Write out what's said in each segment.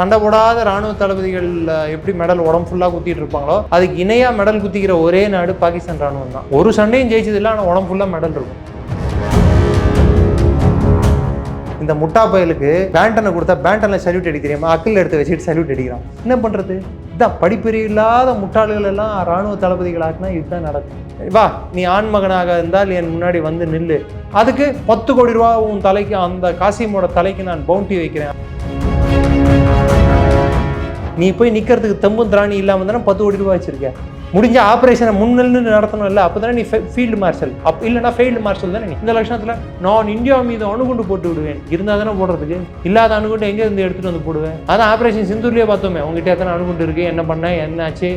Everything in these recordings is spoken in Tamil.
சண்டை போடாத ராணுவ தளபதிகள் எப்படி மெடல் உடம்பு ஃபுல்லாக குத்திட்டு இருப்பாங்களோ அதுக்கு இணையாக மெடல் குத்திக்கிற ஒரே நாடு பாகிஸ்தான் ராணுவம் தான். ஒரு சண்டையும் ஜெயிச்சது இல்லை ஆனால் உடம்பு ஃபுல்லாக மெடல் இருக்கும். இந்த முட்டா பயலுக்கு பேண்டனை கொடுத்தா பேண்டனில் சல்யூட் அடி அக்கில் எடுத்து வச்சுட்டு சல்யூட் அடிக்கிறான். என்ன பண்ணுறது இதுதான் படிப்பெரிய இல்லாத முட்டாள்கள் எல்லாம் ராணுவ தளபதிகளாக்குனா இதுதான் நடக்கும். வா நீ ஆண்மகனாக இருந்தால் என் முன்னாடி வந்து நில்லு. அதுக்கு பத்து கோடி ரூபா உன் தலைக்கு அந்த காசிமோட தலைக்கு நான் பவுண்டி வைக்கிறேன். நீ போய் நிற்கிறதுக்கு தெம்பும் திராணி இல்லாமல் தானே பத்து கோடி ரூபாய் வச்சிருக்க முடிஞ்ச ஆப்ரேஷனை முன்னின்று நடத்தணும் இல்லை அப்போ தானே நீ ஃபீல்டு மார்ஷல் அப் இல்லைனா ஃபீல்டு மார்ஷல் தானே நீ. இந்த லட்சணத்தில் நான் இந்தியா மீது அணுகுண்டு போட்டு விடுவேன். இருந்தால் தானே போடுறதுக்கு இல்லாத அணுகுண்டு எங்கே இருந்து எடுத்துகிட்டு வந்து போடுவேன்? அதான் ஆப்ரேஷன் சிந்தூர்லேயே பார்த்தோமே உங்ககிட்ட எத்தனை அணுகுண்டு இருக்குது என்ன பண்ண என்னாச்சு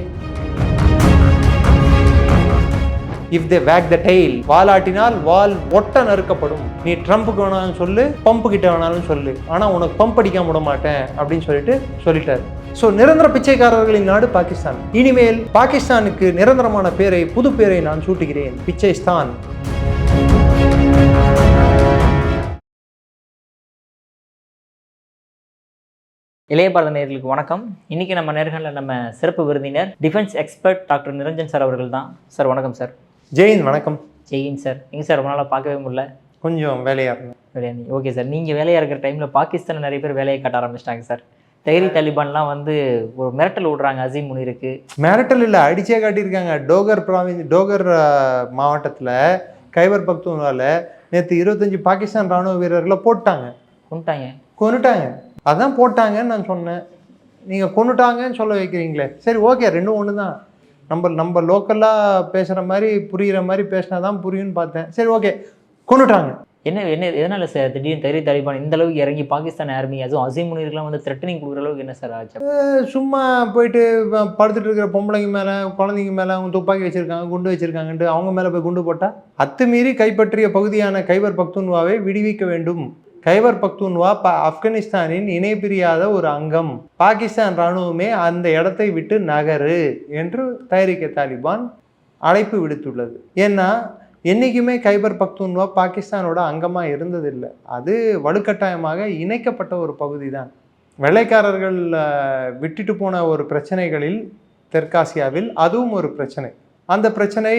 if they wag the tail வாலாட்டினால் வால் ஒட்ட நறுக்கப்படும். நீ ட்ரம்ப்புக்கு வேணாலும் சொல்லு பம்பு கிட்ட வேணாலும் சொல்லு. ஆனால் உனக்கு பம்ப் அடிக்காம விட மாட்டேன் அப்படின்னு சொல்லிட்டு சொல்லிட்டார். ஸோ நிரந்தர பிச்சைக்காரர்களின் நாடு பாகிஸ்தான். இனிமேல் பாகிஸ்தானுக்கு நிரந்தரமான பேரை புது பேரை நான் சூட்டுகிறேன். பிச்சைஸ்தான். இளையபால நேர்களுக்கு வணக்கம். இன்னைக்கு நம்ம நேர்களில் நம்ம சிறப்பு விருந்தினர் defence expert doctor Niranjan sir அவர்கள் தான். சார் வணக்கம் சார். ஜெயின் வணக்கம். ஜெயின் சார். எங்க சார் ரொம்ப நாளாக பார்க்கவே முடியல? கொஞ்சம் வேலையாக இருந்தேன் வேலையா ஓகே சார். நீங்கள் வேலையாக இருக்கிற டைமில் பாகிஸ்தான் நிறைய பேர் வேலையை காட்ட ஆரம்பிச்சிட்டாங்க சார். தைரி தாலிபான்லாம் வந்து ஒரு மிரட்டல் விடுறாங்க அசீம் முனிருக்கு. மிரட்டல் இல்லை அடிச்சே காட்டியிருக்காங்க. டோகர் ப்ராவின்ஸ் டோகர் மாவட்டத்தில் கைபர் பக்தூன்வால நேற்று இருபத்தஞ்சி பாகிஸ்தான் ராணுவ வீரர்களை போட்டாங்க. கொண்டுட்டாங்க கொன்னுட்டாங்க. அதான் போட்டாங்கன்னு நான் சொன்னேன். நீங்கள் கொன்னுட்டாங்கன்னு சொல்ல வைக்கிறீங்களே. சரி ஓகே ரெண்டும் ஒன்று தான் நம்ம நம்ம லோக்கலாக பேசுகிற மாதிரி புரிகிற மாதிரி பேசினா தான் புரியும்னு பார்த்தேன். சரி ஓகே கொன்னுட்டாங்க என்ன என்ன எதனால சார் திடீர்னு தைரி தாலிபான் இந்த அளவுக்கு இறங்கி பாகிஸ்தான் ஆர்மி அதுவும் அசீம் முனிருக்குலாம் வந்து த்ரெட்டனிங் கொடுக்குற அளவுக்கு என்ன சார் ஆச்சு? சும்மா போயிட்டு படுத்துட்டு இருக்கிற பொம்பளைங்க மேலே குழந்தைங்க மேலே அவங்க துப்பாக்கி வச்சுருக்காங்க குண்டு வச்சுருக்காங்கன்ட்டு அவங்க மேலே போய் குண்டு போட்டால் அத்துமீறி கைப்பற்றிய பகுதியான கைபர் பக்துன்வாவை விடுவிக்க வேண்டும். கைபர் பக்துன்வா ப ஆப்கானிஸ்தானின் இணை பிரியாத ஒரு அங்கம். பாகிஸ்தான் இராணுவமே அந்த இடத்தை விட்டு நகரு என்று தயாரிக்க தாலிபான் அழைப்பு விடுத்துள்ளது. ஏன்னா என்றைக்குமே கைபர் பக்துன்வா பாகிஸ்தானோட அங்கமாக இருந்ததில்லை. அது வலுக்கட்டாயமாக இணைக்கப்பட்ட ஒரு பகுதி தான் வெள்ளைக்காரர்கள் விட்டுட்டு போன ஒரு பிரச்சனைகளில் தெற்காசியாவில் அதுவும் ஒரு பிரச்சனை. அந்த பிரச்சனை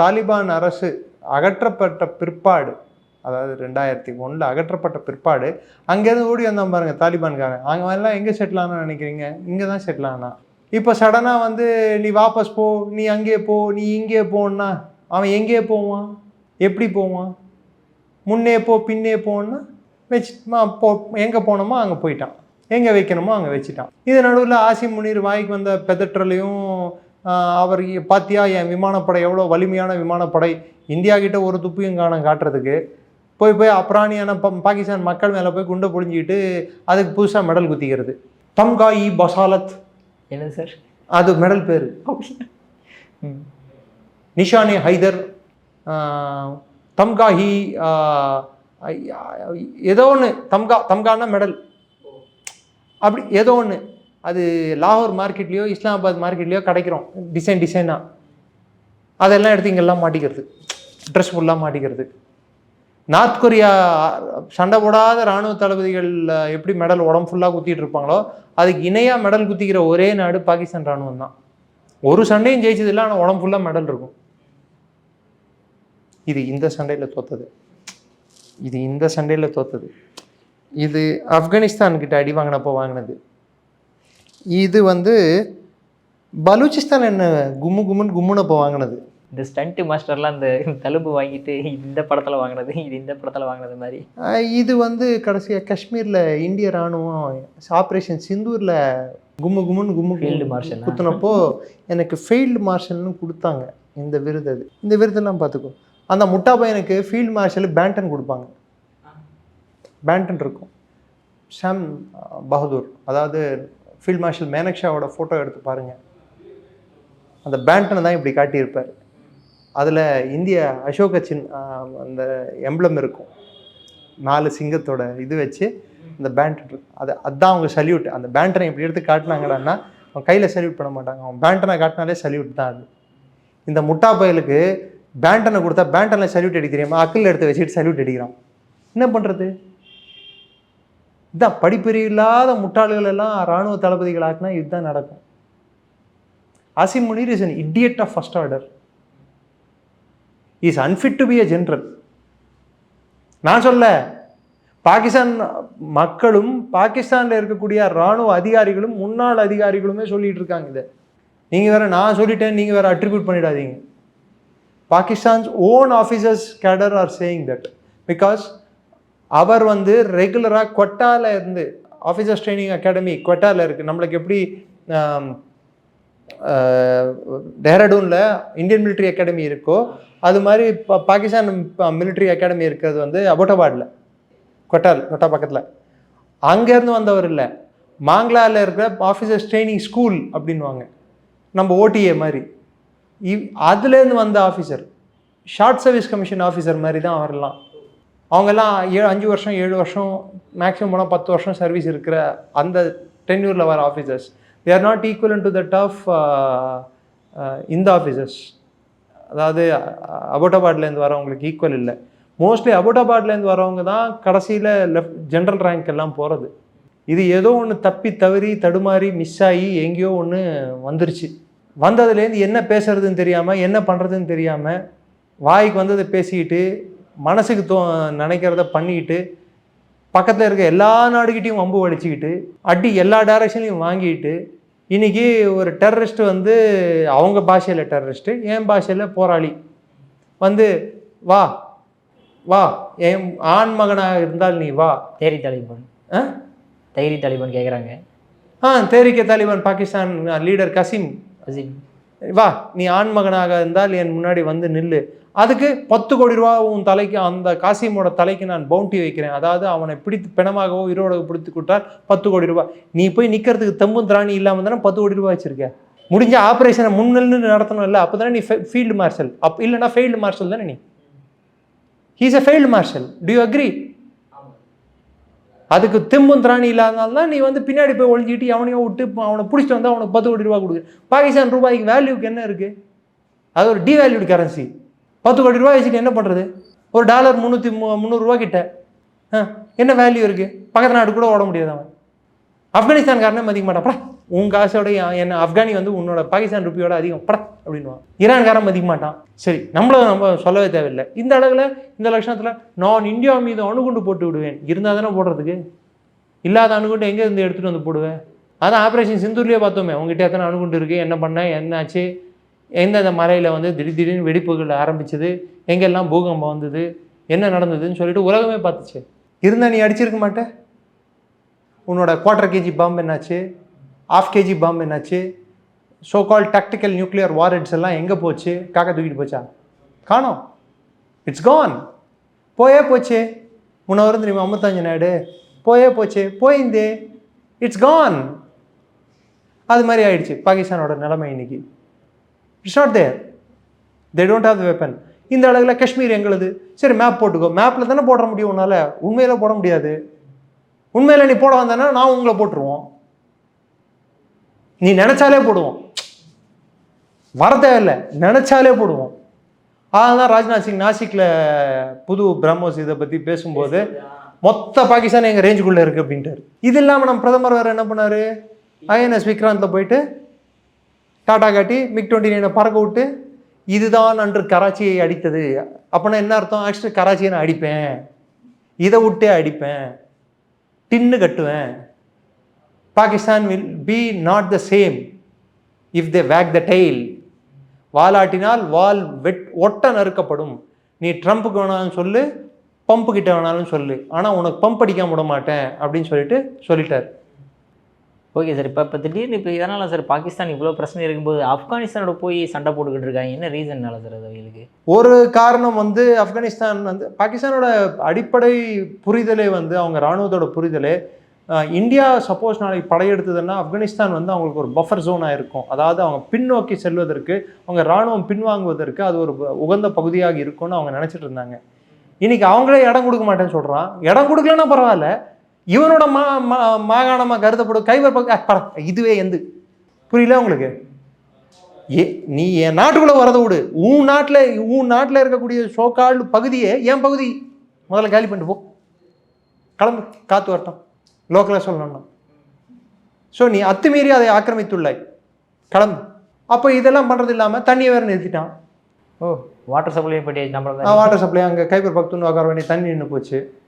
தாலிபான் அரசு அகற்றப்பட்ட பிற்பாடு அதாவது ரெண்டாயிரத்தி ஒன்றில் அகற்றப்பட்ட பிற்பாடு அங்கேருந்து ஓடி வந்தான் பாருங்க தாலிபான்காரன். அவங்க எல்லாம் எங்கே செட்டில் ஆனான்னு நினைக்கிறீங்க? இங்கே தான் செட்டில் ஆனா. இப்போ சடனாக வந்து நீ வாபஸ் போ நீ அங்கே போ நீ இங்கே போன்னா? அவன் எங்கே போவான்? எப்படி போவான்? முன்னே போ பின்னே போன்னா வச்சு மா- போ எங்கே போனோமோ அங்கே போயிட்டான். எங்கே வைக்கணுமோ அங்கே வச்சுட்டான். இது நடுவில் ஆசி முனீர் வாய்க்கு வந்த பெதற்றலையும் அவர் பாத்தியா என் விமானப்படை எவ்வளோ வலிமையான விமானப்படை? இந்தியா கிட்ட ஒரு துப்பியும் காணம் காட்டுறதுக்கு. போய் போய் அப்ராணியான பாகிஸ்தான் மக்கள் மேலே போய் குண்டை பிடிஞ்சிக்கிட்டு அதுக்கு புதுசாக மெடல் குத்திக்கிறது. தம்கா இ பசாலத். என்னது சார்? அது மெடல் பேர். நிஷானே ஹைதர் தம்காஹி ஏதோ ஒன்று தம்கா தம்கான்னா மெடல் அப்படி ஏதோ ஒன்று அது லாகூர் மார்க்கெட்லேயோ இஸ்லாமாபாத் மார்க்கெட்லேயோ கிடைக்கிறோம். டிசைன் டிசைனாக அதெல்லாம் எடுத்து இங்கெல்லாம் மாட்டிக்கிறது. ட்ரெஸ் ஃபுல்லாக மாட்டிக்கிறது. நார்த் கொரியா சண்டை போடாத ராணுவ தளபதிகள் எப்படி மெடல் உடம்பு ஃபுல்லாக குத்திட்டு இருப்பாங்களோ அதுக்கு இணையாக மெடல் குத்திக்கிற ஒரே நாடு பாகிஸ்தான் ராணுவம் தான். ஒரு சண்டையும் ஜெயிச்சது இல்லை ஆனால் உடம்பு ஃபுல்லாக மெடல் இருக்கும். இது இந்த சண்டையில் தோத்தது. இது இந்த சண்டையில் தோத்தது. இது ஆப்கானிஸ்தான்கிட்ட அடி வாங்கினப்போ வாங்கினது. இது வந்து பலூச்சிஸ்தான் என்ன கும்மு கும்முன்னு கும்முனப்போ வாங்கினது. இந்த ஸ்டண்ட் மாஸ்டர்லாம் இந்த தழும்பு வாங்கிட்டு இது இந்த படத்தில் வாங்கினது இது இந்த படத்தில் வாங்கினது மாதிரி. இது வந்து கடைசியாக காஷ்மீரில் இந்திய ராணுவம் ஆப்ரேஷன் சிந்தூரில் கும்மு கும்முன்னு கும்மு marshal ஆ? குத்துனப்போ எனக்கு ஃபீல்டு மார்ஷல்னு கொடுத்தாங்க இந்த விருது அது. இந்த விருதெல்லாம் பார்த்துக்கோ. அந்த முட்டா பையனுக்கு ஃபீல்டு மார்ஷல் பேண்டன் கொடுப்பாங்க. பேண்டன் இருக்கும். ஷாம் பகதூர் அதாவது ஃபீல்ட் மார்ஷல் மேனக்ஷாவோட ஃபோட்டோ எடுத்து பாருங்கள் அந்த பேண்டனை தான் இப்படி காட்டியிருப்பார். அதில் இந்திய அசோக சின் அந்த எம்ப்ளம் இருக்கும். நாலு சிங்கத்தோட இது வச்சு இந்த பேண்டன் அது அதுதான் அவங்க சல்யூட் அந்த பேண்டனை இப்படி எடுத்து காட்டினாங்களான்னா அவன் கையில் சல்யூட் பண்ண மாட்டாங்க. அவன் பேண்டனை காட்டினாலே சல்யூட் தான் அது. இந்த முட்டா பயலுக்கு பேண்டனை கொடுத்தா பேண்டனில் சல்யூட் அடிக்க தெரியாமா அக்கில் எடுத்து வச்சுட்டு சல்யூட் அடிக்கிறான். என்ன பண்ணுறது இதான் படிப்பறிவு இல்லாத முட்டாள்கள் எல்லாம் இராணுவ தளபதிகளாக்குனா இதுதான் நடக்கும். Asim Munir is an idiot of first order is unfit to be a general நான் சொல்ல பாகிஸ்தான் மக்களும் பாகிஸ்தானில் இருக்கக்கூடிய இராணுவ அதிகாரிகளும் முன்னாள் அதிகாரிகளுமே சொல்லிகிட்டு இருக்காங்க இதை. நீங்கள் வேறு நான் சொல்லிட்டேன் நீங்கள் வேறு அட்ரிபியூட் பண்ணிடாதீங்க. Pakistan's own officers cadre are saying that because அவர் வந்து ரெகுலராக கொட்டாவில் இருந்து ஆஃபீஸர்ஸ் ட்ரைனிங் அகாடமி கொட்டாவில் இருக்குது நம்மளுக்கு எப்படி டேரடூனில் டேராடூனில் இந்தியன் மிலிட்ரி அகாடமி இருக்கோ அது மாதிரி இப்போ பாகிஸ்தான் மிலிட்ரி அகாடமி இருக்கிறது வந்து அபோட்டாபாடில் கொட்டால் கொட்டா பக்கத்தில். அங்கேருந்து வந்தவர் இல்லை. மாங்லாவில் இருக்கிற ஆஃபீஸர்ஸ் ட்ரைனிங் ஸ்கூல் அப்படின்வாங்க நம்ம ஓடிஏ மாதிரி. இவ் அதுலேருந்து வந்த officer short service commission officer மாதிரி தான் வரலாம் அவங்கெல்லாம் ஏழு அஞ்சு வருஷம் ஏழு வருஷம் மேக்ஸிமம் போனால் பத்து வருஷம் சர்வீஸ் இருக்கிற அந்த டென்யூரில் வர officers they are not equal to that of இந்த ஆஃபீஸர்ஸ் அதாவது அபோட்டாபாட்லேருந்து வரவங்களுக்கு ஈக்குவல் இல்லை. மோஸ்ட்லி அபோட்டாபாட்லேருந்து வரவங்க தான் கடைசியில் லெஃப்ட் ஜென்ரல் ரேங்க் எல்லாம் போகிறது இது ஏதோ ஒன்று தப்பி தவறி தடுமாறி மிஸ் ஆகி எங்கேயோ ஒன்று வந்துருச்சு. வந்ததுலேருந்து என்ன பேசுறதுன்னு தெரியாமல் என்ன பண்ணுறதுன்னு தெரியாமல் வாய்க்கு வந்ததை பேசிக்கிட்டு மனசுக்கு தோ நினைக்கிறத பண்ணிக்கிட்டு பக்கத்தில் இருக்க எல்லா நாடுகிட்டையும் வம்பு வலிச்சுக்கிட்டு அடி எல்லா டைரக்ஷன்லையும் வாங்கிட்டு இன்னைக்கு ஒரு டெரரிஸ்ட் வந்து அவங்க பாஷையில் டெரரிஸ்ட்டு என் பாஷையில் போராளி. வந்து வா வா என் ஆண் மகனாக இருந்தால் நீ வா. தேரி தாலிபான். ஆ? தைரி தாலிபான் கேட்குறாங்க ஆ தேரிக்க தாலிபான் பாகிஸ்தான் லீடர் கசிம். அசிம் வா நீ ஆண் மகனாக இருந்தால் என் முன்னாடி வந்து நில்லு. அதுக்கு பத்து கோடி ரூபா உன் தலைக்கு அந்த காசிமோட தலைக்கு நான் பவுண்டி வைக்கிறேன். அதாவது அவனை பிடித்து பிணமாகவோ உயிரோட பிடித்து கொடுத்தால் பத்து கோடி ரூபாய் நீ போய் நிற்கிறதுக்கு தெம்பும் திராணி இல்லாமல் தானே பத்து கோடி ரூபாய் வச்சிருக்க? முடிஞ்ச ஆப்ரேஷனை முன்னின்று நடத்தணும் இல்லை அப்போ தானே நீ ஃபீல்டு மார்ஷல் அப் இல்லைனா ஃபெயில்டு மார்ஷல் தானே நீ. He's a failed marshal do you agree அதுக்கு தெம்பும் திராணி இல்லாதனால தான் நீ வந்து பின்னாடி போய் ஒழிஞ்சிட்டு அவனையும் விட்டு அவனை பிடிச்சிட்டு வந்தால் அவனுக்கு பத்து கோடி ரூபா கொடுக்கு பாகிஸ்தான் ரூபாய்க்கு வேல்யூக்கு என்ன இருக்குது அது ஒரு டிவேல்யூடு கரன்சி பத்து கோடி ரூபா வச்சுட்டு என்ன பண்ணுறது ஒரு டாலர் முந்நூற்றி முந்நூறுரூவா கிட்ட ஆ என்ன வேல்யூ இருக்குது பக்கத்து நாடு கூட ஓட முடியாது அவன். ஆப்கானிஸ்தான்காரனே மதிக்க மாட்டான். உன் காசோட என்ன ஆப்கானி வந்து உன்னோட பாகிஸ்தான் ருப்பியோட அதிகம். படா அப்படின்வான் ஈரான்காரன் மதிக்க மாட்டான். சரி நம்மளும் நம்ம சொல்லவே தேவையில்லை. இந்த அளவில் இந்த லட்சணத்தில் நான் இந்தியா மீது அணுகுண்டு போட்டு விடுவேன். இருந்தால் தானே போடுறதுக்கு? இல்லாத அணுகுண்டு எங்கே இருந்து எடுத்துகிட்டு வந்து போடுவேன்? அதான் ஆப்ரேஷன் சிந்தூர்லேயே பார்த்தோமே. உங்ககிட்ட எத்தனை அணுகுண்டு இருக்குது என்ன பண்ண? என்னாச்சு? எந்தெந்த மலையில் வந்து திடீர் திடீர்னு வெடிப்புகள் ஆரம்பிச்சது எங்கெல்லாம் பூகம்பம் வந்தது என்ன நடந்ததுன்னு சொல்லிட்டு உலகமே பார்த்துச்சு. இருந்தால் நீ அடிச்சிருக்க மாட்டே? உன்னோட குவார்டர் கேஜி பாம்பு என்னாச்சு? ஆஃப் கேஜி பாம்பு என்னாச்சு? So call tactical nuclear warheads எல்லாம் எங்கே போச்சு? காக்கா தூக்கிட்டு போச்சா? காணோம். இட்ஸ் கான் போயே போச்சு. உன்னை வரும் தெரியுமா அம்பத்தஞ்சு நாடு போயே போச்சு. போயிந்தே இட்ஸ் கான் அது மாதிரி ஆயிடுச்சு. பாகிஸ்தானோட நிலைமை இன்னைக்கு. It's not there they don't have the weapon இந்த அளவில் காஷ்மீர் எங்களுது. சரி மேப் போட்டுக்கோ. மேப்பில் தானே போட முடியும் உன்னால்? உண்மையில போட முடியாது. உண்மையில நீ போட வந்தானா நான் உங்களை போட்டுருவோம். நீ நினைச்சாலே போடுவோம். வர தேவையில்லை. நினைச்சாலே போடுவோம். அதான் ராஜ்நாத் சிங் நாசிக்கில் புது பிரம்மோஸ் இதை பற்றி பேசும்போது மொத்த பாகிஸ்தான் எங்கள் ரேஞ்சுக்குள்ளே இருக்குது அப்படின்ட்டாரு. இது இல்லாமல் நம்ம பிரதமர் வேறு என்ன பண்ணார்? ஐஎன்எஸ் விக்ராந்தில் போயிட்டு டாடா காட்டி மிக் டுவெண்ட்டி நைனை பறக்க விட்டு இதுதான் அன்று கராச்சியை அடித்தது. அப்படின்னா என்ன அர்த்தம்? ஆக்சுவலி கராச்சியை நான் அடிப்பேன். இதை விட்டே அடிப்பேன். டின்னு கட்டுவேன். Pakistan will be not the same if they wag the tail வாலாட்டினால் வால் வெட் ஒட்ட நறுக்கப்படும். நீ ட்ரம்ப்புக்கு வேணாலும் சொல்லு பம்பு கிட்ட வேணாலும் சொல்லு. ஆனால் உனக்கு பம்ப் அடிக்காம விட மாட்டேன். அப்படின்னு சொல்லிட்டு சொல்லிட்டார். ஓகே சார் இப்போ இப்போ திடீர்னு இப்போ இதனால் சார் பாகிஸ்தான் இவ்வளோ பிரச்சனை இருக்கும்போது ஆப்கானிஸ்தானோட போய் சண்டை போட்டுக்கிட்டு இருக்காங்க. என்ன ரீசன்னால சார் அது அவங்களுக்கு? ஒரு காரணம் வந்து ஆப்கானிஸ்தான் வந்து பாகிஸ்தானோட அடிப்படை புரிதலே வந்து அவங்க இராணுவத்தோட புரிதலே இந்தியா சப்போஸ் நாளைக்கு படையெடுத்ததுன்னா ஆப்கானிஸ்தான் வந்து அவங்களுக்கு ஒரு பஃபர் ஜோனாக இருக்கும். அதாவது அவங்க பின்னோக்கி செல்வதற்கு அவங்க இராணுவம் பின்வாங்குவதற்கு அது ஒரு உகந்த பகுதியாக இருக்கும்னு அவங்க நினச்சிட்டு இருந்தாங்க. இன்னைக்கு அவங்களே இடம் கொடுக்க மாட்டேன்னு சொல்கிறான் இடம் கொடுக்கலன்னா பரவாயில்ல. இவனோட மா மா- மாகாணமா கருதப்படும் கைவர் பக்கம் இதுவே எந்து. புரியல உங்களுக்கு? ஏ நீ என் நாட்டுக்குள்ளே வரதை விடு. உன் நாட்டில் உன் நாட்டில் இருக்கக்கூடிய சோக்கால் பகுதியே என் பகுதி. முதல்ல காலி பண்ணிட்டு போ. கிளம்பு. காற்று வரட்டும். லோக்கலாக சொல்லணும்னா. ஸோ நீ அத்துமீறி அதை ஆக்கிரமித்துள்ளாய். கிளம்பு. அப்போ இதெல்லாம் பண்ணுறது இல்லாமல் தண்ணியை வேறு நிறுத்திட்டான். ஓ வாட்டர் சப்ளை பற்றி நம்ம வாட்டர் சப்ளை அங்கே கைப்பர் பக்துன்னு உட்கார வேண்டிய தண்ணி நின்று போச்சு.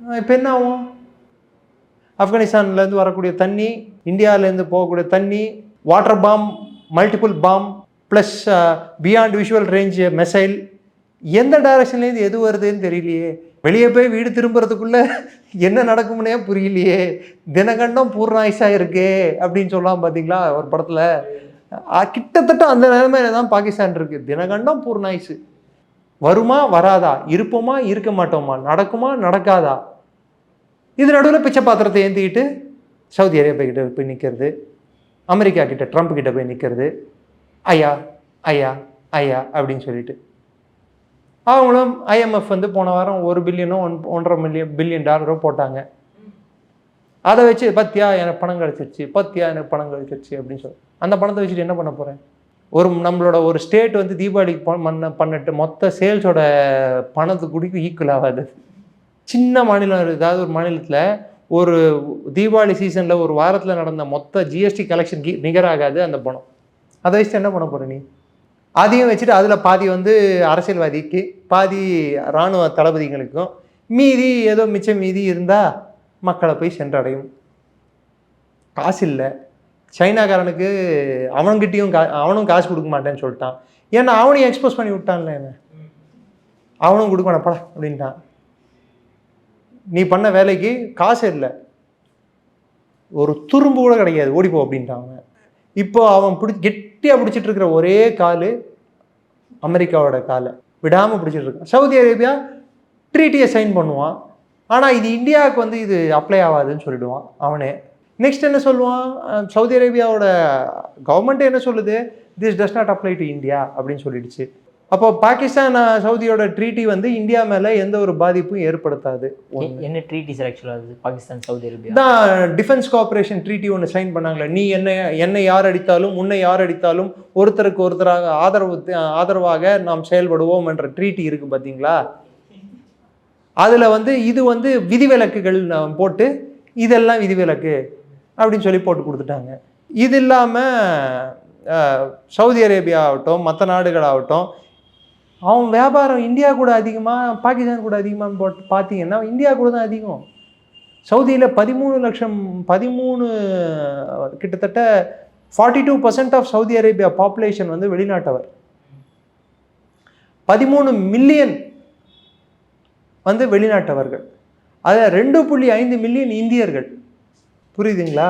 இப்போ என்ன ஆகும்? ஆப்கானிஸ்தான்லேருந்து வரக்கூடிய தண்ணி இந்தியாவிலேருந்து போகக்கூடிய தண்ணி water bomb multiple bomb plus beyond visual range missile எந்த டைரக்ஷன்லேருந்து எது வருதுன்னு தெரியலையே. வெளியே போய் வீடு திரும்புறதுக்குள்ள என்ன நடக்கும்னே புரியலையே. தினகண்டம் பூர்ணாயுஷாக இருக்கே அப்படின்னு சொல்லலாம் பார்த்தீங்களா ஒரு படத்தில்? கிட்டத்தட்ட அந்த நிலைமையில தான் பாகிஸ்தான் இருக்குது தினகண்டம் பூர்ணாயுசு வருமா வராதா? இருப்போமா? இருக்க மாட்டோமா? நடக்குமா? நடக்காதா? இது நடுவில் பிச்சை பாத்திரத்தை ஏந்திக்கிட்டு சவுதி அரேபியா கிட்ட போய் நிற்கிறது அமெரிக்கா கிட்ட ட்ரம்ப் கிட்ட போய் நிற்கிறது ஐயா ஐயா ஐயா அப்படின்னு சொல்லிட்டு. அவங்களும் ஐஎம்எஃப் வந்து போன வாரம் ஒரு பில்லியனோ ஒன் ஒன்றரை மில்லியன் பில்லியன் டாலரோ போட்டாங்க. அதை வச்சு பத்தியா எனக்கு பணம் கிடச்சிருச்சு பத்தியா எனக்கு பணம் கிடைச்சிருச்சு அப்படின்னு சொல்லி. அந்த பணத்தை வச்சுட்டு என்ன பண்ண போகிறேன் ஒரு நம்மளோட ஒரு ஸ்டேட் வந்து தீபாவளிக்கு பண்ண பண்ணிட்டு மொத்த சேல்ஸோட பணத்துக்கு குடிக்கும் ஈக்குவல் ஆகாது. சின்ன மாநிலம் ஏதாவது ஒரு மாநிலத்தில் ஒரு தீபாவளி சீசனில் ஒரு வாரத்தில் நடந்த மொத்த ஜிஎஸ்டி கலெக்ஷன் நிகராகாது அந்த பணம். அதை வச்சுட்டு என்ன பண்ண போகிற நீ? அதையும் வச்சுட்டு அதில் பாதி வந்து அரசியல்வாதிக்கு பாதி இராணுவ தளபதிகளுக்கும் மீதி ஏதோ மிச்சம் மீதி இருந்தால் மக்களை போய் சென்றடையும். காசு இல்லை சைனாக்காரனுக்கு அவன்கிட்டையும் கா அவனும் காசு கொடுக்க மாட்டேன்னு சொல்லிட்டான். ஏன்னா அவனையும் எக்ஸ்போஸ் பண்ணி விட்டான்ல என்ன? அவனும் கொடுக்க மாட்டப்பா அப்படின்ட்டான். நீ பண்ண வேலைக்கு காசு இல்லை. ஒரு துரும்பு கூட கிடையாது. ஓடிப்போ அப்படின்ட்டான் அவன். இப்போ அவன் பிடி கெட்டியாக பிடிச்சிட்டு இருக்கிற ஒரே காலு அமெரிக்காவோட காலை. விடாமல் பிடிச்சிட்டு இருக்கான். சவுதி அரேபியா ட்ரீட்டியை சைன் பண்ணுவான். ஆனால் இது இந்தியாவுக்கு வந்து இது அப்ளை ஆகாதுன்னு சொல்லிடுவான். அவனே. நெக்ஸ்ட் என்ன சொல்லுவான்? சவுதி அரேபியாவோட கவர்மெண்ட் என்ன சொல்லுது? This does not apply to India அப்படின்னு சொல்லிடுச்சு. அப்போ பாகிஸ்தான் சவுதியோட ட்ரீட்டி வந்து இந்தியா மேலே எந்த ஒரு பாதிப்பும் ஏற்படுத்தாது. என்ன ட்ரீட்டி சார் ஆக்சுவலாக அது? Pakistan Saudi Arabia? தான் டிஃபென்ஸ் கோஆபரேஷன் ட்ரீட்டி ஒன்று சைன் பண்ணாங்களே. நீ என்ன என்னை யார் அடித்தாலும் உன்னை யார் அடித்தாலும் ஒருத்தருக்கு ஒருத்தராக ஆதரவு ஆதரவாக நாம் செயல்படுவோம் என்ற ட்ரீட்டி இருக்கு பார்த்தீங்களா அதில் வந்து இது வந்து விதிவிலக்குகள் போட்டு இதெல்லாம் விதிவிலக்கு. அப்படின்னு சொல்லி போட்டு கொடுத்துட்டாங்க. இது இல்லாமல் சவுதி அரேபியா ஆகட்டும் மற்ற நாடுகளாகட்டும் அவன் வியாபாரம் இந்தியா கூட அதிகமாக பாகிஸ்தான் கூட அதிகமாக போட்டு பார்த்தீங்கன்னா இந்தியா கூட தான் அதிகம். சவுதியில் பதிமூணு லட்சம் பதிமூணு கிட்டத்தட்ட forty two percent of Saudi Arabia population வந்து வெளிநாட்டவர். பதிமூணு மில்லியன் வந்து வெளிநாட்டவர்கள். அதில் ரெண்டு புள்ளி ஐந்து மில்லியன் இந்தியர்கள். புரியுதுங்களா?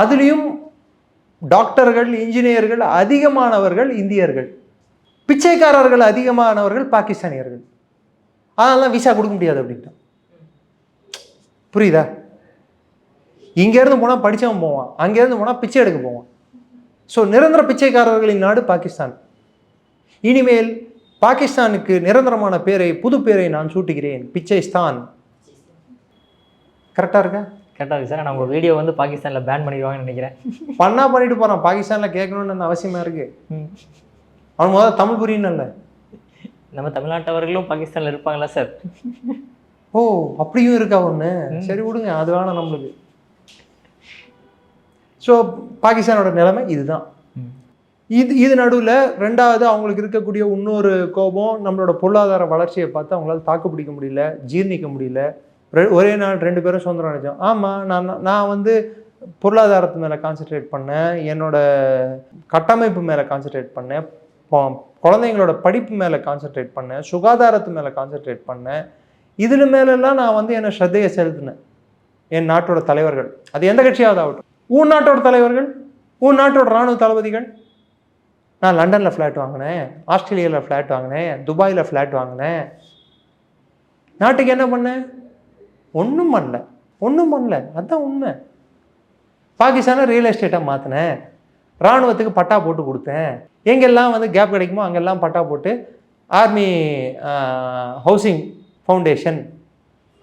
அதுலேயும் டாக்டர்கள் இன்ஜினியர்கள் அதிகமானவர்கள் இந்தியர்கள். பிச்சைக்காரர்கள் அதிகமானவர்கள் பாகிஸ்தானியர்கள். அதனால்தான் விசா கொடுக்க முடியாது அப்படின்ட்டான். புரியுதா? இங்கேருந்து போனால் படித்தவன் போவான். அங்கேருந்து போனால் பிச்சை எடுக்க போவான். ஸோ நிரந்தர பிச்சைக்காரர்களின் நாடு பாகிஸ்தான். இனிமேல் பாகிஸ்தானுக்கு நிரந்தரமான பேரை புது பேரை நான் சூட்டுகிறேன். பிச்சைஸ்தான் கரெக்டாக இருக்கா? கரெக்டாக சார் நான் உங்கள் வீடியோ வந்து பாகிஸ்தானில் பேன் பண்ணிடுவாங்கன்னு நினைக்கிறேன். பண்ணா பண்ணிட்டு போகிறான் பாகிஸ்தானில் கேட்கணுன்னு அவசியமா இருக்கு. அவன் முதல்ல தமிழ் புரியணும்ல நம்ம தமிழ்நாட்டவர்களும் பாகிஸ்தானில் இருப்பாங்களா சார்? ஓ அப்படியும் இருக்கா ஒன்று சரி விடுங்க அது வேணாம் நம்மளுக்கு. ஸோ பாகிஸ்தானோட நிலைமை இதுதான். இது இது நடுவில் ரெண்டாவது அவங்களுக்கு இருக்கக்கூடிய இன்னொரு கோபம் நம்மளோட பொருளாதார வளர்ச்சியை பார்த்து அவங்களால தாக்கு பிடிக்க முடியல ஜீர்ணிக்க முடியல. ஒரே நாள் ரெண்டு பேரும் சுதந்திரம் நினைச்சோம் ஆமாம் நான் நான் வந்து பொருளாதாரத்து மேலே கான்சென்ட்ரேட் பண்ணேன் என்னோட கட்டமைப்பு மேலே கான்சென்ட்ரேட் பண்ணேன் குழந்தைங்களோட படிப்பு மேலே கான்சென்ட்ரேட் பண்ணேன் சுகாதாரத்து மேலே கான்சென்ட்ரேட் பண்ணேன். இதில் மேலெல்லாம் நான் வந்து என்னை ஸ்ரத்தையை செலுத்தினேன். என் நாட்டோட தலைவர்கள். அது எந்த கட்சியாவது ஆகட்டும். உன் நாட்டோட தலைவர்கள் உன் நாட்டோட இராணுவ தளபதிகள். நான் லண்டனில் ஃப்ளாட் வாங்கினேன் ஆஸ்திரேலியாவில் ஃப்ளாட் வாங்கினேன் துபாயில் ஃப்ளாட் வாங்கினேன். நாட்டுக்கு என்ன பண்ணேன்? ஒன்றும் பண்ணல. ஒன்றும் பண்ணல. அதுதான் உண்மை. பாகிஸ்தானை ரியல் எஸ்டேட்டாக மாற்றினேன் இராணுவத்துக்கு பட்டா போட்டு கொடுத்தேன். எங்கெல்லாம் வந்து கேப் கிடைக்குமோ அங்கெல்லாம் பட்டா போட்டு army housing foundation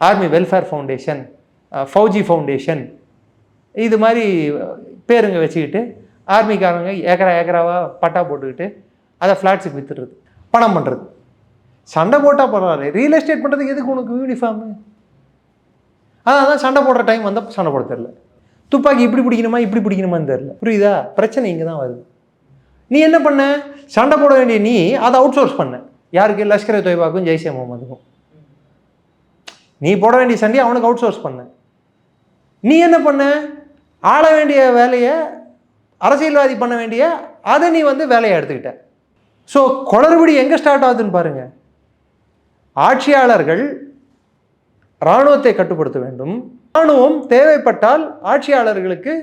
army welfare foundation Fauji foundation இது மாதிரி பேருங்க வச்சுக்கிட்டு ஆர்மிக்காரங்க ஏக்கரா ஏக்கராவாக பட்டா போட்டுக்கிட்டு அதை ஃப்ளாட்ஸுக்கு விற்றுடுறது பணம் பண்ணுறது சண்டை போட்டால் பரவாயில்ல. ரியல் எஸ்டேட் பண்ணுறதுக்கு எதுக்கு உனக்கு யூனிஃபார்மு அதான் சண்டை போடுற டைம் வந்தப்போ சண்டை போட தெரில துப்பாக்கி இப்படி பிடிக்கணுமா இப்படி பிடிக்கணுமான்னு தெரில புரியுதா? பிரச்சனை இங்கே தான் வருது. நீ என்ன பண்ண? சண்டை போட வேண்டிய நீ அதை அவுட் சோர்ஸ் பண்ண. யாருக்கு? லஷ்கர் தொய்பாக்கும் ஜெய்ஷே முகமதுக்கும். நீ போட வேண்டிய சண்டையை அவனுக்கு அவுட் சோர்ஸ் பண்ண. நீ என்ன பண்ண? ஆள வேண்டிய வேலையை அரசியல்வாதி பண்ண வேண்டிய அதை நீ வந்து வேலையை எடுத்துக்கிட்ட. ஸோ குளறுபடி எங்கே ஸ்டார்ட் ஆகுதுன்னு பாருங்கள் ஆட்சியாளர்கள் இராணுவத்தை கட்டுப்படுத்த வேண்டும். இராணுவம் தேவைப்பட்டால் ஆட்சியாளர்களுக்கு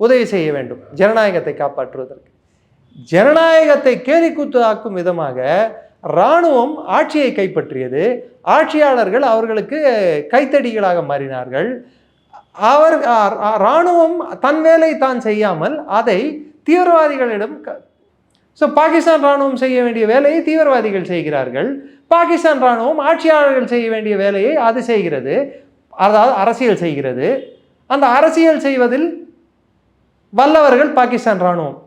உதவி செய்ய வேண்டும். ஜனநாயகத்தை காப்பாற்றுவதற்கு. ஜனநாயகத்தை கேலிக்கூத்து ஆக்கும் விதமாக இராணுவம் ஆட்சியை கைப்பற்றியது. ஆட்சியாளர்கள் அவர்களுக்கு கைத்தடிகளாக மாறினார்கள். அவர் இராணுவம் தன் வேலை தான் செய்யாமல் அதை தீவிரவாதிகளிடம் ஸோ பாகிஸ்தான் இராணுவம் செய்ய வேண்டிய வேலையை தீவிரவாதிகள் செய்கிறார்கள். பாகிஸ்தான் இராணுவம் ஆட்சியாளர்கள் செய்ய வேண்டிய வேலையை அது செய்கிறது. அதாவது அரசியல் செய்கிறது. அந்த அரசியல் செய்வதில் வல்லவர்கள் பாகிஸ்தான் இராணுவம்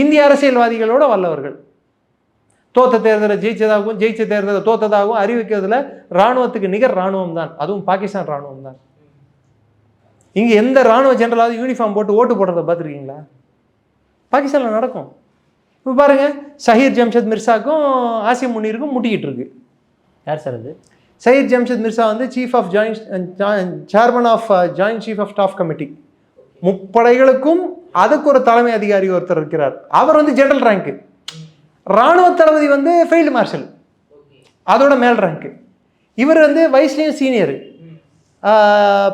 இந்திய அரசியல்வாதிகளோட வல்லவர்கள். தோத்த தேர்தலை ஜெயிச்சதாகவும் ஜெயிச்ச தேர்தலை தோத்ததாகவும் அறிவிக்கிறதுல இராணுவத்துக்கு நிகர் இராணுவம் தான். அதுவும் பாகிஸ்தான் இராணுவம் தான். இங்கே எந்த இராணுவ ஜெனரலாவது யூனிஃபார்ம் போட்டு ஓட்டு போடுறத பார்த்துருக்கீங்களா? பாகிஸ்தானில் நடக்கும். இப்போ பாருங்க ஷஹீர் ஜம்ஷத் மிர்சாக்கும் ஆசிம் முனீருக்கும் முட்டிக்கிட்டு இருக்கு. யார் சார் அது? சயீத் ஜம்ஷத் மிர்சா வந்து chief of joint chairman of joint chief of staff committee முப்படைகளுக்கும் அதுக்கு ஒரு தலைமை அதிகாரி ஒருத்தர் இருக்கிறார். அவர் வந்து ஜெனரல் ரேங்க்கு ராணுவ தளபதி வந்து ஃபீல்டு மார்ஷல் அதோட மேல் ரேங்க்கு இவர் வந்து வயசுலேயும் சீனியரு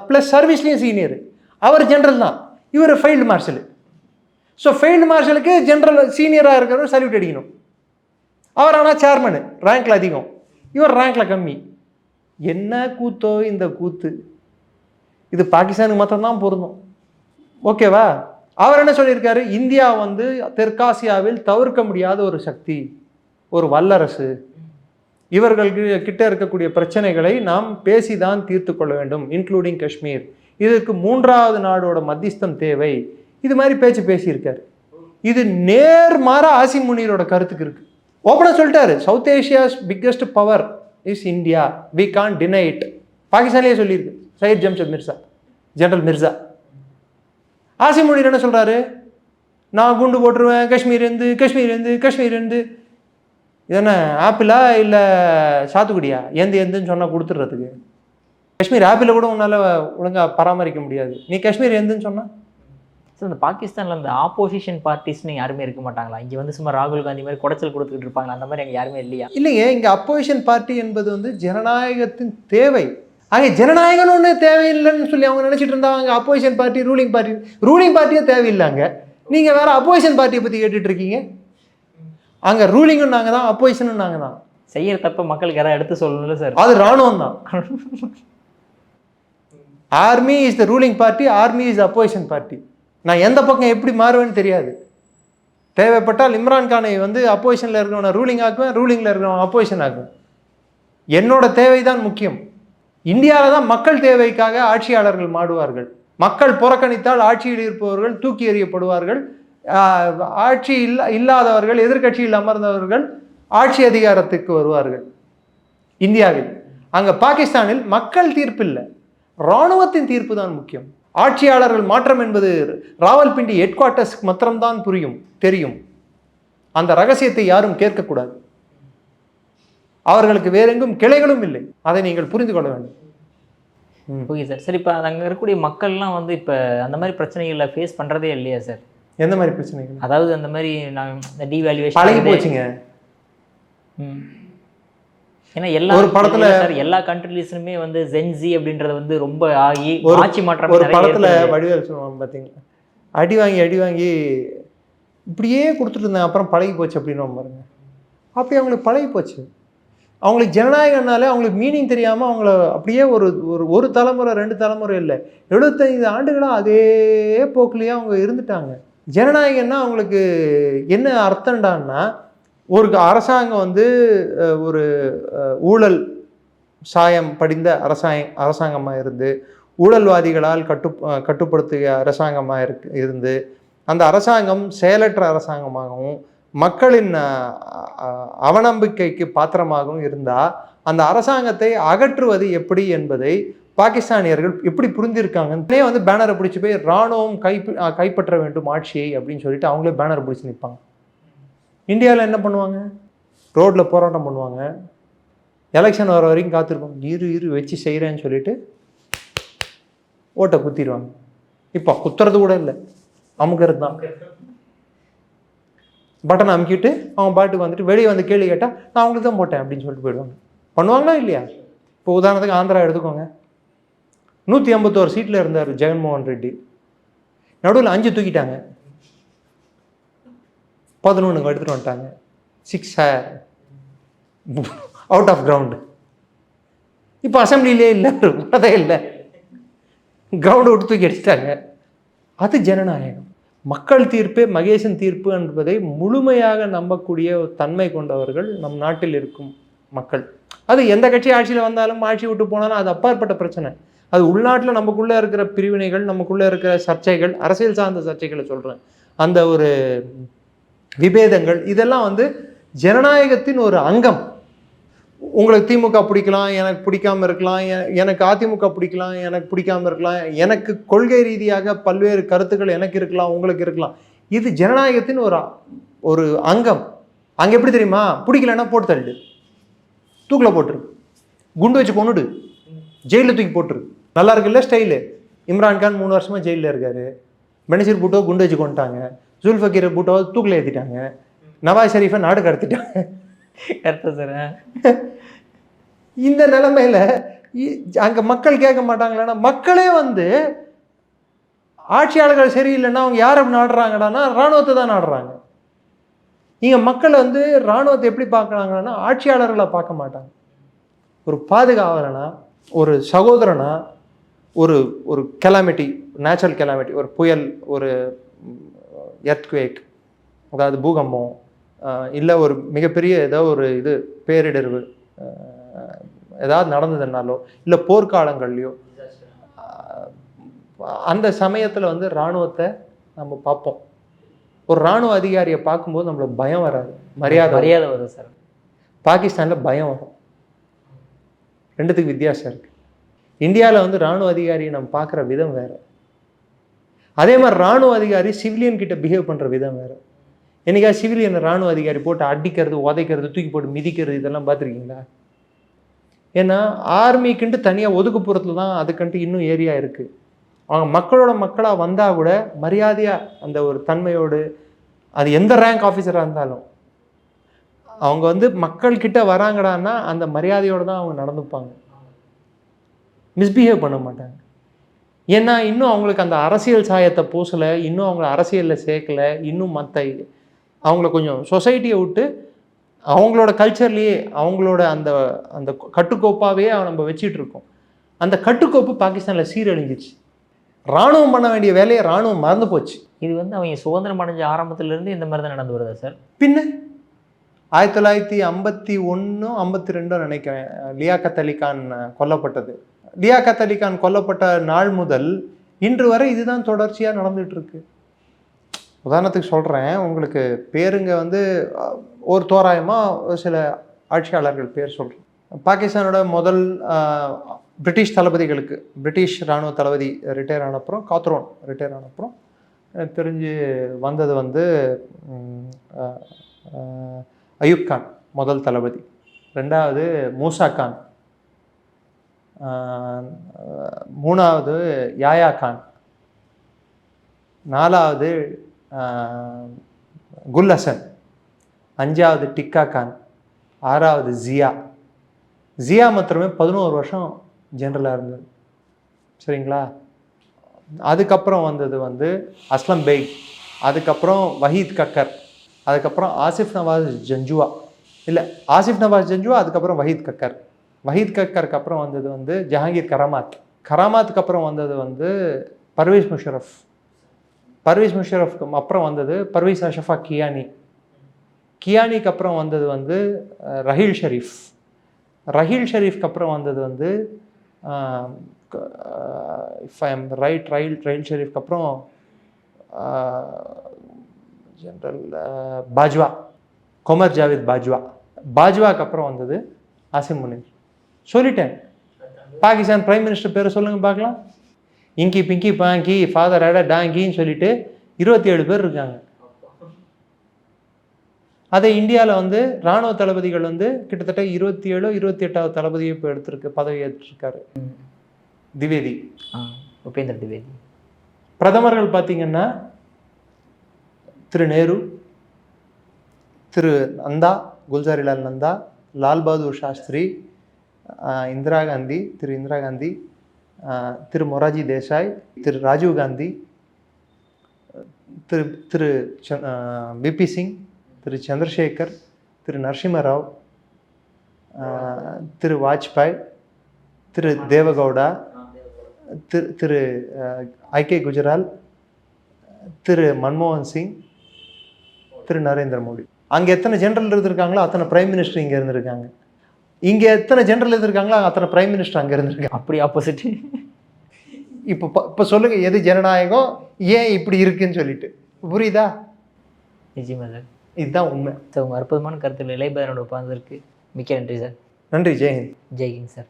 ப்ளஸ் சர்வீஸ்லேயும் சீனியர் அவர் ஜென்ரல் தான். இவர் ஃபீல்டு மார்ஷல் ஸோ ஃபீல்டு மார்ஷலுக்கு ஜென்ரல் சீனியராக இருக்கிறவர் சல்யூட் அடிக்கணும். அவர் ஆனால் சேர்மனு ரேங்க்ல அதிகம். இவர் ரேங்க்ல கம்மி. என்ன கூத்தோ இந்த கூத்து. இது பாகிஸ்தானுக்கு மாத்திரம்தான் பொருந்தும். ஓகேவா அவர் என்ன சொல்லியிருக்காரு? இந்தியா வந்து தெற்காசியாவில் தவிர்க்க முடியாத ஒரு சக்தி ஒரு வல்லரசு. இவர்கள் கிட்ட இருக்கக்கூடிய பிரச்சனைகளை நாம் பேசிதான் தீர்த்து கொள்ள வேண்டும் இன்க்ளூடிங் காஷ்மீர் இதற்கு மூன்றாவது நாடோட மத்தியஸ்தம் தேவை. இது மாதிரி பேச்சு பேசியிருக்காரு. இது நேர்மாறா ஆசிம் முனீரோட கருத்துக்கு இருக்கு. ஓப்பனாக சொல்லிட்டாரு South Asia's biggest power is India we can deny it பாகிஸ்தான்லேயே சொல்லியிருக்கு சயித் ஜம்ஷத் மிர்சா ஜெனரல் மிர்சா. ஆசிம் முனீர் என்ன சொல்றாரு? நான் குண்டு போட்டுருவேன் காஷ்மீர் இருந்து காஷ்மீர் இருந்து காஷ்மீர் இருந்து. ஆப்பிளா இல்லை சாத்துக்குடியா? எந்த எந்தன்னு சொன்னால் கொடுத்துட்றதுக்கு காஷ்மீர் ஆப்பிளை கூட உன்னால் ஒழுங்காக பராமரிக்க முடியாது. நீ காஷ்மீர் எந்துன்னு சொன்னால் சார் இந்த பாகிஸ்தானில் அந்த ஆப்போசிஷன் பார்ட்டிஸ்னு யாருமே இருக்க மாட்டாங்களா? இங்கே வந்து சும்மா ராகுல் காந்தி மாதிரி குடைச்சல் கொடுத்துக்கிட்டு இருப்பாங்களா? அந்த மாதிரி அங்கே யாருமே இல்லையா? இல்லைங்க இங்கே அப்போசிஷன் பார்ட்டி என்பது வந்து ஜனநாயகத்தின் தேவை. அங்கே ஜனநாயகம்னு ஒன்று தேவையில்லைன்னு சொல்லி அவங்க நினச்சிட்டு இருந்தாங்க. Opposition party ruling party ruling பார்ட்டியே தேவையில்லைங்க. நீங்கள் வேற அப்போசிஷன் பார்ட்டியை பற்றி கேட்டுட்டு இருக்கீங்க. அங்கே ரூலிங்கும் நாங்கள் தான் அப்போசிஷனும் நாங்கள் தான். செய்யற தப்ப மக்களுக்கு யாராவது எடுத்து சொல்லணும்ல சார் அது ராணுவம் தான். Army is the ruling party army is opposition party நான் எந்த பக்கம் எப்படி மாறுவேன்னு தெரியாது. தேவைப்பட்டால் இம்ரான் கானை வந்து அப்போசிஷனில் இருக்கிறவனை ரூலிங் ஆக்குவேன் ரூலிங்கில் இருக்கிறவன் அப்போசிஷன் ஆக்குவேன். என்னோட தேவை தான் முக்கியம். இந்தியாவில் தான் மக்கள் தேவைக்காக ஆட்சியாளர்கள் மாடுவார்கள். மக்கள் புறக்கணித்தால் ஆட்சியில் இருப்பவர்கள் தூக்கி எறியப்படுவார்கள். ஆட்சி இல்ல இல்லாதவர்கள் எதிர்க்கட்சியில் அமர்ந்தவர்கள் ஆட்சி அதிகாரத்துக்கு வருவார்கள். இந்தியாவில். அங்கே பாகிஸ்தானில் மக்கள் தீர்ப்பு இல்லை இராணுவத்தின் தீர்ப்பு தான் முக்கியம். ஆட்சியாளர்கள் மாற்றம் என்பது ராவல்பிண்டி ஹெட் குவார்ட்டர்ஸ்க்கு மாத்திரம்தான் புரியும் தெரியும். அந்த ரகசியத்தை யாரும் கேட்கக்கூடாது. அவர்களுக்கு வேறெங்கும் கிளைகளும் இல்லை. அதை நீங்கள் புரிந்து கொள்ள வேண்டும். ம். ஓகே சார் சரி இப்போ அங்கே இருக்கக்கூடிய மக்கள்லாம் வந்து இப்போ அந்த மாதிரி பிரச்சனைகளை ஃபேஸ் பண்ணுறதே இல்லையா சார் எந்த மாதிரி பிரச்சனைகள்? அதாவது அந்த மாதிரி நான் இந்த பழகி டிவேல்யூவேஷன் போச்சுங்க. ஏன்னா எல்லா ஒரு படத்துல- எல்லா கண்ட்ரிஸ்லுமே வந்து ஜென்சி அப்படின்றது வந்து ரொம்ப ஆகி ஆட்சி மாற்றம் ஒரு படத்துல. வடிவேல் சொல்லுவாங்க பார்த்தீங்களா அடி வாங்கி அடி வாங்கி இப்படியே கொடுத்துட்டு இருந்தேன் அப்புறம் பழகி போச்சு அப்படின்னு பாருங்க. அப்படி அவங்களுக்கு பழகி போச்சு. அவங்களுக்கு ஜனநாயகம்னாலே அவங்களுக்கு மீனிங் தெரியாமல் அவங்கள அப்படியே ஒரு ஒரு ஒரு தலைமுறை ரெண்டு தலைமுறை இல்லை. எழுபத்தைந்து ஆண்டுகளாக அதே போக்குலேயே அவங்க இருந்துட்டாங்க. ஜனநாயகம்னா அவங்களுக்கு என்ன அர்த்தம்டான்னா ஒரு அரசாங்கம் வந்து ஒரு ஊழல் சாயம் படிந்த அரசாங்க அரசாங்கமாக இருந்து ஊழல்வாதிகளால் கட்டு கட்டுப்படுத்திய அரசாங்கமாக இருக்கு இருந்து அந்த அரசாங்கம் செயலற்ற அரசாங்கமாகவும் மக்களின் அவநம்பிக்கைக்கு பாத்திரமாகவும் இருந்தால் அந்த அரசாங்கத்தை அகற்றுவது எப்படி என்பதை பாகிஸ்தானியர்கள் எப்படி புரிந்திருக்காங்கன்னே வந்து பேனரை பிடிச்சி போய் ராணுவம் கை கைப்பற்ற வேண்டும் ஆட்சியை அப்படின்னு சொல்லிட்டு அவங்களே பேனரை பிடிச்சி நிற்பாங்க இந்தியாவில் என்ன பண்ணுவாங்க? ரோட்டில் போராட்டம் பண்ணுவாங்க. எலெக்ஷன் வர வரைக்கும் காத்திருப்பாங்க. இரு இரு வச்சு செய்கிறேன்னு சொல்லிட்டு ஓட்டை குத்திடுவாங்க இப்போ குத்துறது கூட இல்லை. அமுக்கிறது தான். பட்டன் அமுக்கிட்டு அவன் பாட்டுக்கு வந்துட்டு வெளியே வந்து கேள்வி கேட்டால் நான் அவங்களுக்கு தான் போட்டேன் அப்படின்னு சொல்லிட்டு போயிடுவாங்க. பண்ணுவாங்களா இல்லையா? இப்போ உதாரணத்துக்கு ஆந்திரா எடுத்துக்கோங்க. நூற்றி ஐம்பத்தோரு சீட்டில் இருந்தார் ஜெகன்மோகன் ரெட்டி. நடுவில் அஞ்சு தூக்கிட்டாங்க. பதினொன்றுக்கு எடுத்துகிட்டு வந்துட்டாங்க. சிக்ஸ் அவுட் ஆஃப் கிரவுண்டு இப்போ அசம்பிளிலே இல்லை. உள்ளதே இல்லை. கிரவுண்டை விட்டு தூக்கி அடிச்சிட்டாங்க. அது ஜனநாயகம். மக்கள் தீர்ப்பே மகேசன் தீர்ப்பு என்பதை முழுமையாக நம்பக்கூடிய ஒரு தன்மை கொண்டவர்கள் நம் நாட்டில் இருக்கும் மக்கள். அது எந்த கட்சி ஆட்சியில் வந்தாலும் ஆட்சி விட்டு போனாலும் அது அப்பாற்பட்ட பிரச்சனை. அது உள்நாட்டில் நமக்குள்ளே இருக்கிற பிரிவினைகள் நமக்குள்ளே இருக்கிற சர்ச்சைகள் அரசியல் சார்ந்த சர்ச்சைகளை சொல்கிறேன் அந்த ஒரு விபேதங்கள் இதெல்லாம் வந்து ஜனநாயகத்தின் ஒரு அங்கம். உங்களுக்கு திமுக பிடிக்கலாம் எனக்கு பிடிக்காம இருக்கலாம் எ- எனக்கு அதிமுக பிடிக்கலாம் எனக்கு பிடிக்காம இருக்கலாம் எனக்கு கொள்கை ரீதியாக பல்வேறு கருத்துக்கள் எனக்கு இருக்கலாம் உங்களுக்கு இருக்கலாம். இது ஜனநாயகத்தின் ஒரு ஒரு அங்கம். அங்கே எப்படி தெரியுமா? பிடிக்கலன்னா போட்டு தள்ளிடு. தூக்கில் போட்டுரு. குண்டு வச்சு கொண்டுடு ஜெயிலில் தூக்கி போட்டுரு. நல்லா இருக்குல்ல ஸ்டைலு. இம்ரான்கான் மூணு வருஷமாக ஜெயிலில் இருக்காரு. பெனசீர் பூட்டோ குண்டு வச்சு கொண்டுட்டாங்க ஜுல்ஃபக்கீர் பூட்டோ தூக்கில் ஏற்றிட்டாங்க நவாஸ் ஷெரீஃபை நாடு கடத்திட்டாங்க. கரெக்டாக சார் இந்த நிலைமையில அங்க மக்கள் கேட்க மாட்டாங்களா மக்களே வந்து ஆட்சியாளர்கள் சரியில்லைன்னா அவங்க யாரை நாடுறாங்கடான்னா ராணுவத்தை தான் நாடுறாங்க. இங்க மக்கள் வந்து ராணுவத்தை எப்படி பார்க்குறாங்கன்னா ஆட்சியாளர்களை பார்க்க மாட்டாங்க. ஒரு பாதுகாவலனா ஒரு சகோதரனா ஒரு ஒரு கெலாமிட்டி நேச்சுரல் கெலாமிட்டி ஒரு புயல் ஒரு எர்த்குவேக் அதாவது பூகம்பம் இல்லை ஒரு மிகப்பெரிய ஏதோ ஒரு இது பேரிடர்வு ஏதாவது நடந்ததுனாலோ இல்லை போர்க்காலங்கள்லையோ அந்த சமயத்தில் வந்து இராணுவத்தை நம்ம பார்ப்போம். ஒரு இராணுவ அதிகாரியை பார்க்கும்போது நம்மளுக்கு பயம் வராது. மரியாதை. மரியாதை வரும் சார். பாகிஸ்தானில் பயம் வரும். ரெண்டுத்துக்கு வித்தியாசம் இருக்கு. இந்தியாவில் வந்து ராணுவ அதிகாரியை நம்ம பார்க்குற விதம் வேற. அதே மாதிரி ராணுவ அதிகாரி சிவிலியன் கிட்ட பிஹேவ் பண்ணுற விதம் வேற. என்னைக்கா சிவிலியன் ராணுவ அதிகாரி போட்டு அடிக்கிறது உதைக்கிறது தூக்கி போட்டு மிதிக்கிறது இதெல்லாம் பார்த்துருக்கீங்களா? ஏன்னா ஆர்மிக்குன்ட்டு தனியாக ஒதுக்குப்புறத்தில் தான் அதுக்குன்ட்டு இன்னும் ஏரியா இருக்குது அவங்க மக்களோட மக்களாக வந்தால் கூட மரியாதையாக அந்த ஒரு தன்மையோடு அது எந்த ரேங்க் ஆஃபீஸராக இருந்தாலும் அவங்க வந்து மக்கள்கிட்ட வராங்கடான்னா அந்த மரியாதையோடு தான் அவங்க நடந்துப்பாங்க. மிஸ்பிஹேவ் பண்ண மாட்டாங்க. ஏன்னா இன்னும் அவங்களுக்கு அந்த அரசியல் சாயத்தை பூசலை இன்னும் அவங்கள அரசியலில் சேர்க்கல இன்னும் மற்ற அவங்கள கொஞ்சம் சொசைட்டியை விட்டு அவங்களோட கல்ச்சர்லேயே அவங்களோட அந்த அந்த கட்டுக்கோப்பாகவே நம்ம வச்சிட்டு இருக்கோம். அந்த கட்டுக்கோப்பு பாகிஸ்தானில் சீரழிஞ்சிச்சு. ராணுவம் பண்ண வேண்டிய வேலையை ராணுவம் மறந்து போச்சு. இது வந்து அவங்க சுதந்திரம் அடைஞ்ச ஆரம்பத்துல இருந்து இந்த மாதிரி தான் நடந்து வருதா சார்? பின்ன? ஆயிரத்தி தொள்ளாயிரத்தி ஐம்பத்தி ஒன்றும் ஐம்பத்தி ரெண்டும் நினைக்கிறேன் லியாக்கத் அலி கான் கொல்லப்பட்டது. டியா கத்தலிகான் கொல்லப்பட்ட நாள் முதல் இன்று வரை இதுதான் தொடர்ச்சியாக நடந்துட்டு இருக்கு உதாரணத்துக்கு சொல்கிறேன் உங்களுக்கு பேருங்க வந்து ஒரு தோராயமாக சில ஆட்சியாளர்கள் பேர் சொல்கிறேன் பாகிஸ்தானோட முதல் பிரிட்டிஷ் தளபதிகளுக்கு பிரிட்டிஷ் இராணுவ தளபதி ரிட்டையர் ஆனப்புறம் காத்ரோன் ரிட்டையர் ஆனப்புறம் தெரிஞ்சு வந்தது வந்து அயூப் கான் முதல் தளபதி. ரெண்டாவது மூசா கான். மூணாவது யாயா கான். நாலாவது ஆஹ் குல் ஹசன். அஞ்சாவது டிக்கா கான். ஆறாவது ஜியா. ஜியா மாத்திரமே பதினோரு வருஷம் ஜென்ரலாக இருந்தது. சரிங்களா? அதுக்கப்புறம் வந்தது வந்து அஸ்லம் பெய். அதுக்கப்புறம் வஹீத் கக்கர். அதுக்கப்புறம் ஆசிஃப் நவாஸ் ஜஞ்சுவா. இல்லை ஆசிஃப் நவாஸ் ஜஞ்சுவா அதுக்கப்புறம் வஹீத் கக்கர். வஹீத் கக்கருக்கு அப்புறம் வந்தது வந்து ஜஹாங்கீர் கராமாத். கராமாத்துக்கு அப்புறம் வந்தது வந்து பர்வேஸ் முஷரஃப். பர்வேஸ் முஷரஃப்க்கு அப்புறம் வந்தது பர்வேஸ் அஷஃபா கியானி. கியானிக்கு அப்புறம் வந்தது வந்து ரஹீல் ஷரீஃப். ரஹீல் ஷரீஃப்க்கு அப்புறம் வந்தது வந்து if I am right Raheel Raheel ஷெரீஃப்க்கு அப்புறம் ஜென்ரல் பாஜ்வா. கொமர் ஜாவித் பாஜ்வா. பாஜ்வாக்கு அப்புறம் வந்தது ஆசிம் முனீர். சொல்லிட்டேன். பாகிஸ்தான் பிரைம் மினிஸ்டர் பேரை சொல்லுங்க பார்க்கலாம். இங்கி பிங்கி பாங்கி ஃபாதர் அட டாங்கின்னு சொல்லிட்டு இருபத்தி ஏழு பேர் இருக்காங்க. அதே இந்தியாவில் வந்து ராணுவ தளபதிகள் வந்து கிட்டத்தட்ட இருபத்தி ஏழோ இருபத்தி எட்டாவது தளபதியை இப்போ எடுத்திருக்கு பதவி ஏற்றிருக்காரு. திவேதி. உபேந்திர திவேதி. பிரதமர்கள் பார்த்தீங்கன்னா திரு நேரு திரு நந்தா குல்சாரிலால் நந்தா லால் பகதூர் சாஸ்திரி இந்திரா காந்தி திரு இந்திரா காந்தி திரு மொராஜி தேசாய் திரு ராஜீவ் காந்தி திரு திரு பிபி சிங் திரு சந்திரசேகர் திரு நரசிம்ம ராவ் திரு வாஜ்பாய் திரு தேவகவுடா திரு திரு ஐகே குஜரால் திரு மன்மோகன் சிங் திரு நரேந்திர மோடி. அங்கே எத்தனை ஜென்ரல் இருந்திருக்காங்களோ அத்தனை பிரைம் மினிஸ்டர் இங்கே இருந்திருக்காங்க. இங்கே எத்தனை ஜெனரல் இருந்திருக்காங்களோ அத்தனை பிரைம் மினிஸ்டர் அங்கே இருந்திருக்காங்க. அப்படி ஆப்போசிட் இப்போ இப்போ சொல்லுங்க எது ஜனநாயகம் ஏன் இப்படி இருக்குன்னு சொல்லிட்டு. புரியுதா? நிச்சயமா சார் இதுதான் உண்மை. சார் உங்கள் அற்புதமான கருத்தில் இளையபதனோட உட்கார்ந்ததற்கு மிக்க நன்றி சார். நன்றி ஜெயஹிந்த் ஜெய்ஹிந்த் சார்.